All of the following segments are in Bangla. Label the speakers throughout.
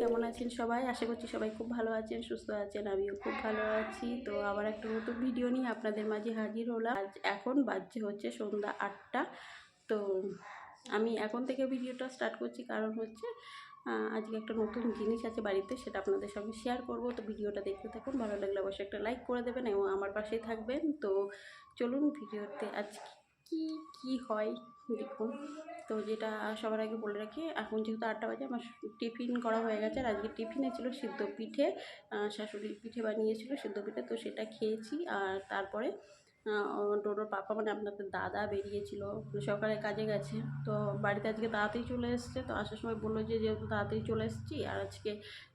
Speaker 1: কেমন আছেন সবাই? আশা করছি সবাই খুব ভালো আছেন, সুস্থ আছেন, আমিও খুব ভালো আছি। তো আবার একটা নতুন ভিডিও নিয়ে আপনাদের মাঝে হাজির হলাম। আজ এখন বাজছে হচ্ছে সন্ধ্যা আটটা। তো আমি এখন থেকে ভিডিওটা স্টার্ট করছি, কারণ হচ্ছে আজকে একটা নতুন জিনিস আছে বাড়িতে, সেটা আপনাদের সঙ্গে শেয়ার করব। তো ভিডিওটা দেখতে থাকুন, ভালো লাগলে অবশ্যই একটা লাইক করে দেবেন এবং আমার পাশেই থাকবেন। তো চলুন ভিডিওতে আজ কি কি হয় দেখুন তো যেটা সবার আগে বলে রাখি এখন যেহেতু আটটা বাজে আমার টিফিন করা হয়ে গেছে আর আজকে টিফিনে ছিল সিদ্ধ পিঠে আহ, শাশুড়ি পিঠে বানিয়েছিল সিদ্ধ পিঠে তো সেটা খেয়েছি। আর তারপরে টোটোর পাপা মানে আপনাদের দাদা বেরিয়েছিল সকালে কাজে গেছে। তো বাড়িতে আজকে তাড়াতাড়ি চলে এসছে তো আসার সময় বলল যে যেহেতু তাড়াতাড়ি চলে এসেছি আর আজকে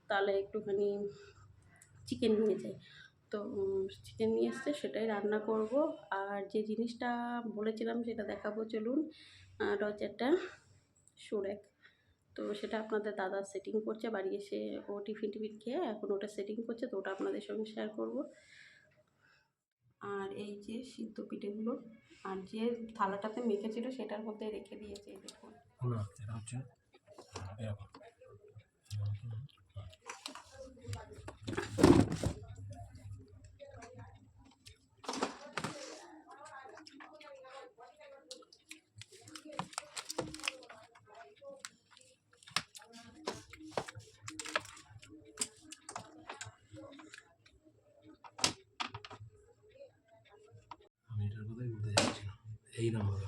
Speaker 1: তাহলে একটুখানি চিকেন নিয়ে যাই। তো চিকেন নিয়ে এসছে, সেটাই রান্না করব। আর যে জিনিসটা বলেছিলাম, সেটা দেখাবো, চলুন। একটা সুরেক। তো, সেটা আপনাদের দাদা সেটিং করছে, বাড়ি এসে ও টিফিন টিফিন খেয়ে এখন ওটা সেটিং করছে, তো ওটা আপনাদের সঙ্গে শেয়ার করব। আর এই যে সিদ্ধ পিঠেগুলো, আর যে থালাটাতে মেখেছিল, সেটার মধ্যে রেখে দিয়েছে দেখুন
Speaker 2: না এটা হচ্ছে এরকম আমি এটার কথাই বলতে চাইছিলাম এই নাম্বার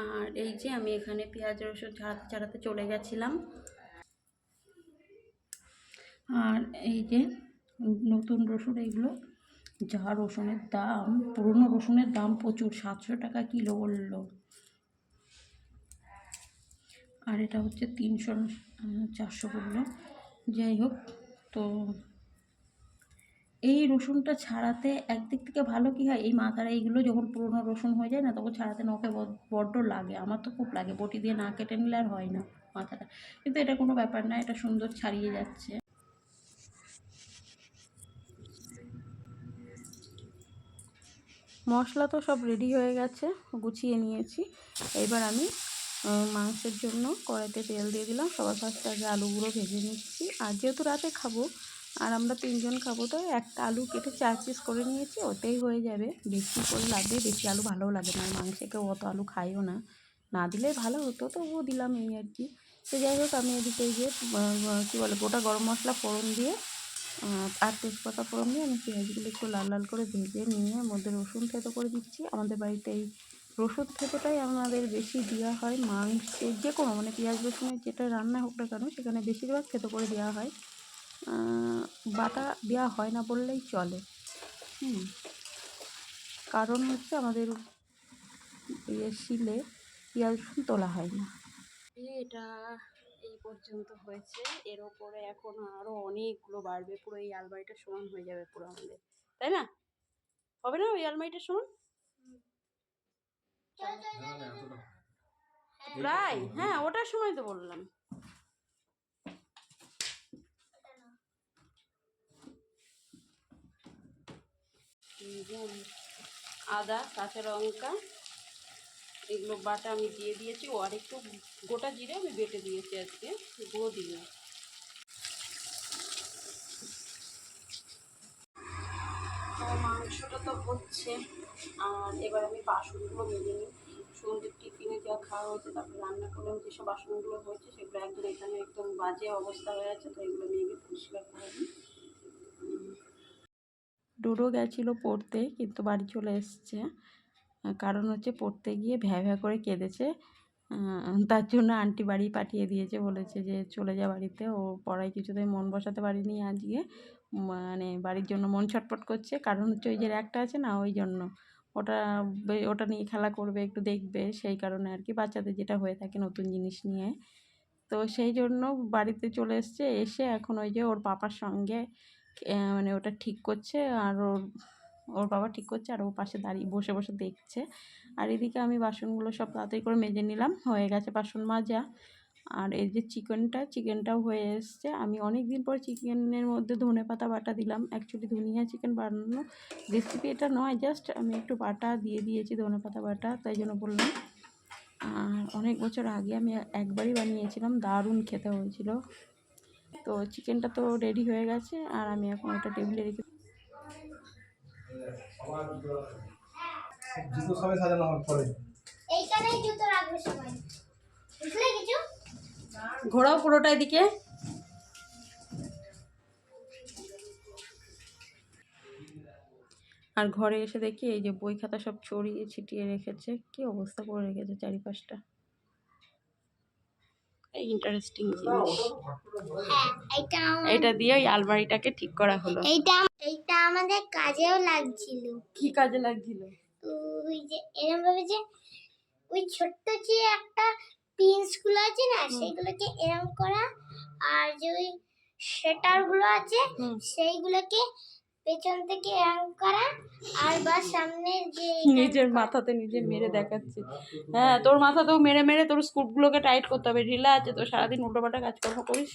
Speaker 1: আর এই যে আমি এখানে পেঁয়াজ, রসুন ছাড়াতে ছাড়াতে চলে গেছিলাম। আর এই যে নতুন রসুন, এইগুলো, যা রসুনের দাম, পুরনো রসুনের দাম প্রচুর, সাতশো টাকা কিলো বলল। আর এটা হচ্ছে তিনশো চারশো বলল যাই হোক, তো এই রসুনটা ছাড়াতে একদিক থেকে ভালো কি হয়? এই মাথার এইগুলো যখন পুরোনো রসুন হয়ে যায় না, তখন ছাড়াতে নখে বড- বড্ড লাগে। আমার তো খুব লাগে, বটি দিয়ে না কেটে নিলে আর হয় না মাথাটা। কিন্তু এটা কোনো ব্যাপার না, এটা সুন্দর ছাড়িয়ে যাচ্ছে। মশলা তো সব রেডি হয়ে গেছে, গুছিয়ে নিয়েছি। এবার আমি মাংসের জন্য কড়াইতে তেল দিয়ে দিলাম। সবার ফার্স্টে আগে আলুগুলো ভেজে নিচ্ছি। আর যেহেতু রাতে খাব, আর আমরা তিনজন খাব, তো একটা আলু কেটে চার পিস করে নিয়েছি ওতেই হয়ে যাবে। বেশি করে লাগবে, বেশি আলু ভালোও লাগে না। মাংসে কেউ অত আলু খাইও না। না দিলে ভালো হতো, তবুও দিলাম এই আর কি। তো যাই হোক, আমি এদিকে গিয়ে কী বলে, গোটা গরম মশলা ফোড়ন দিয়ে আর তেজপাতা ফোড়ন দিয়ে আমি পেঁয়াজগুলো একটু লাল লাল করে ভেজে নিয়ে মধ্যে রসুন থেতো করে দিচ্ছি। আমাদের বাড়িতে এই রসুন থেতোটাই আমাদের বেশি দেওয়া হয় মাংসের যে কোনো মানে পেঁয়াজ রসুনের যেটা রান্না হোক না কেন সেখানে বেশিরভাগ থেতো করে দেওয়া হয়। বাটা দেওয়া হয় না বললেই চলে। হুম। কারণ হচ্ছে আমাদের ইয়ে শিলে পেঁয়াজ রসুন তোলা হয় না। এটা এই পর্যন্ত হয়েছে। এর ওপরে এখন আরও অনেকগুলো বাড়বে। পুরো এই আলমারিটা সমান হয়ে যাবে পুরো আমাদের। তাই না? হবে না ওই আলমারিটা সমান? প্রায় হ্যাঁ ওটার সময় তো বললাম। আদা, কাঁচা লঙ্কা, এগুলো বাটা আমি দিয়ে দিয়েছি। ও আর একটু গোটা জিরে আমি বেটে দিয়েছি আজকে, গুঁড়ো দিয়ে। মাংসটা তো হচ্ছে, আর এবার আমি বাসনগুলো মেজে নিই। সন্ধ্যের টিফিনে যা খাওয়া হয়েছে, তারপরে রান্না করলাম, যেসব বাসনগুলো হয়েছে, সেগুলো একদম এখানে একদম বাজে অবস্থা হয়ে আছে, তো এগুলো আমি পরিষ্কার করে নিই ডুডো গেছিল পড়তে, কিন্তু বাড়ি চলে এসছে। কারণ হচ্ছে পড়তে গিয়ে ভ্যা ভ্যা করে কেঁদেছে। তার জন্য আন্টি বাড়ি পাঠিয়ে দিয়েছে, বলেছে যে চলে যা বাড়িতে, ও পড়ায় কিছুতে মন বসাতে পারিনি আজকে। মানে বাড়ির জন্য মন ছটপট করছে, কারণ হচ্ছে ওই যে র্যাকটা আছে না, ওই জন্য। ওটা ওটা নিয়ে খেলা করবে, একটু দেখবে সেই কারণে আর কি বাচ্চাদের যেটা হয়ে থাকে নতুন জিনিস নিয়ে। তো সেই জন্য বাড়িতে চলে এসছে, এসে এখন ওই যে ওর পাপার সঙ্গে মানে ওটা ঠিক করছে আর ওর ওর বাবা ঠিক করছে আর ও পাশে দাঁড়িয়ে, বসে বসে দেখছে। আর এদিকে আমি বাসনগুলো সব তাড়াতাড়ি করে মেজে নিলাম, হয়ে গেছে বাসন মাজা। আর এই যে চিকেনটা চিকেনটাও হয়ে এসছে। আমি অনেক দিন পর চিকেনের মধ্যে ধনে পাতা বাটা দিলাম। অ্যাকচুয়ালি ধনিয়া চিকেন বানানো রেসিপি এটা নয় জাস্ট আমি একটু বাটা দিয়ে দিয়েছি ধনে পাতা বাটা তাই জন্য বললাম। আর অনেক বছর আগে আমি একবারই বানিয়েছিলাম দারুণ খেতে হয়েছিল। তো চিকেনটা তো রেডি হয়ে গেছে আর আমি এখন ওটা টেবিলে রেখে
Speaker 2: জুতো সবাই সাজানো হবে পরে।
Speaker 3: এইখানেই জুতো রাখবে সবাই। বুঝলে কিছু?
Speaker 1: ঘোরাও পুরোটা এদিকে। আর ঘরে এসে দেখি এই যে বই খাতা সব ছড়িয়ে ছিটিয়ে রেখেছে। কি অবস্থা করে রেখেছে চারিপাশটা। ইন্টারেস্টিং জিনিস।
Speaker 3: হ্যাঁ
Speaker 1: এটা দিয়ে ওই আলমারিটাকে ঠিক করা হলো।
Speaker 3: এইটা এইটা আমাদের কাজেও লাগছিল।
Speaker 1: কি কাজে লাগছিল?
Speaker 3: ওই যে এরকম ভাবে যে ওই ছোট্ট যে একটা পিনসগুলো আছে না সেগুলোকে এরকম করা আর যে ওই শেটারগুলো আছে সেইগুলোকে পেছন থেকে এরকম করা আর বা সামনে যে
Speaker 1: নিজের মাথাতে নিজে মেরে দেখাচ্ছে। হ্যাঁ তোর মাথাতেও মেরে মেরে তোর স্কুপগুলোকে টাইট করতে হবে ঢিলা আছে তো সারাদিন উল্টোপাল্টা কাজকর্ম করিস।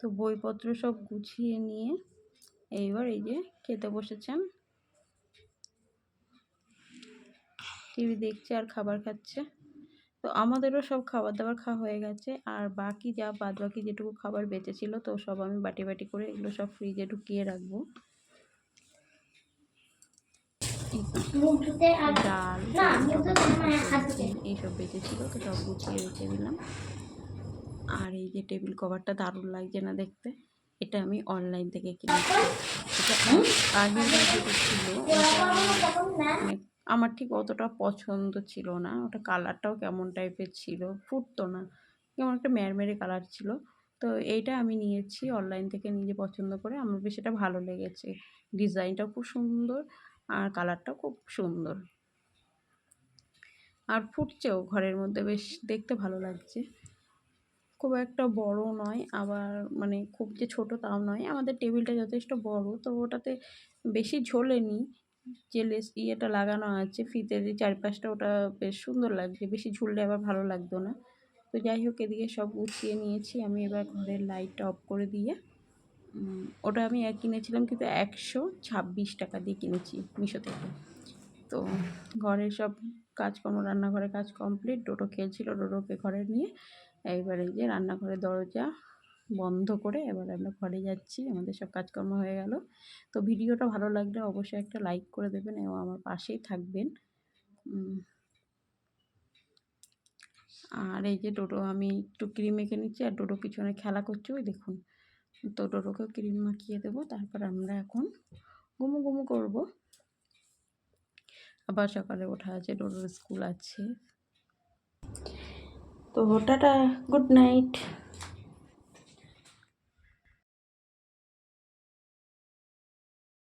Speaker 1: তো বইপত্র সব গুছিয়ে নিয়ে এইবার এই যে খেতে বসেছেন। টিভি দেখছে আর খাবার খাচ্ছে। তো আমাদেরও সব খাবার দাবার খাওয়া হয়ে গেছে। আর বাকি যা বাদ বাকি যেটুকু খাবার বেঁচেছিল তো সব আমি বাটি বাটি করে এগুলো সব ফ্রিজে ঢুকিয়ে রাখব। ডাল এইসব বেঁচেছিল তো সব গুছিয়ে রেখে দিলাম। আর এই যে টেবিল কভারটা দারুণ লাগছে না দেখতে এটা আমি অনলাইন থেকে কিনেছি। এটা আগে ছিল আমার ঠিক অতটা পছন্দ ছিল না। ওটা কালারটাও কেমন টাইপের ছিল, ফুটতো না। কেমন একটা ম্যারমেরে কালার ছিল। তো এইটা আমি নিয়েছি অনলাইন থেকে নিজে পছন্দ করে। আমার বেশ এটা ভালো লেগেছে। ডিজাইনটাও খুব সুন্দর আর কালারটাও খুব সুন্দর। আর ফুটছেও ঘরের মধ্যে, বেশ দেখতে ভালো লাগছে। খুব একটা বড় নয়, আবার মানে খুব যে ছোট তাও নয়। আমাদের টেবিলটা যথেষ্ট বড়, তো ওটাতে বেশি ঝোলেনি। যে লেস ইয়েটা লাগানো আছে ফিতের যে চারপাশটা ওটা বেশ সুন্দর লাগছে। বেশি ঝুললে আবার ভালো লাগতো না। তো যাই হোক, এদিকে সব গুছিয়ে নিয়েছি। আমি এবার ঘরের লাইটটা অফ করে দিয়ে ওটা আমি এক কিনেছিলাম কিন্তু একশো ছাব্বিশ টাকা দিয়ে কিনেছি মিশো থেকে। তো ঘরের সব কাজকর্ম রান্নাঘরে কাজ কমপ্লিট ডোডো খেলছিল ডোডোকে ঘরে নিয়ে। এইবারে যে রান্নাঘরের দরজা বন্ধ করে এবার আমরা ঘরে যাচ্ছি, আমাদের সব কাজকর্ম হয়ে গেল। তো ভিডিওটা ভালো লাগলে অবশ্যই একটা লাইক করে দেবেন এবং আমার পাশেই থাকবেন। আর এই যে টোটো আমি একটু ক্রিম মেখে নিচ্ছি আর ডোডো পিছনে খেলা করছে, ওই দেখুন। তো ডোডোকেও ক্রিম মাখিয়ে দেবো, তারপর আমরা এখন গুমু গুমু করব। আবার সকালে ওঠা আছে টোটোর স্কুল আছে। তো টাটা গুড নাইট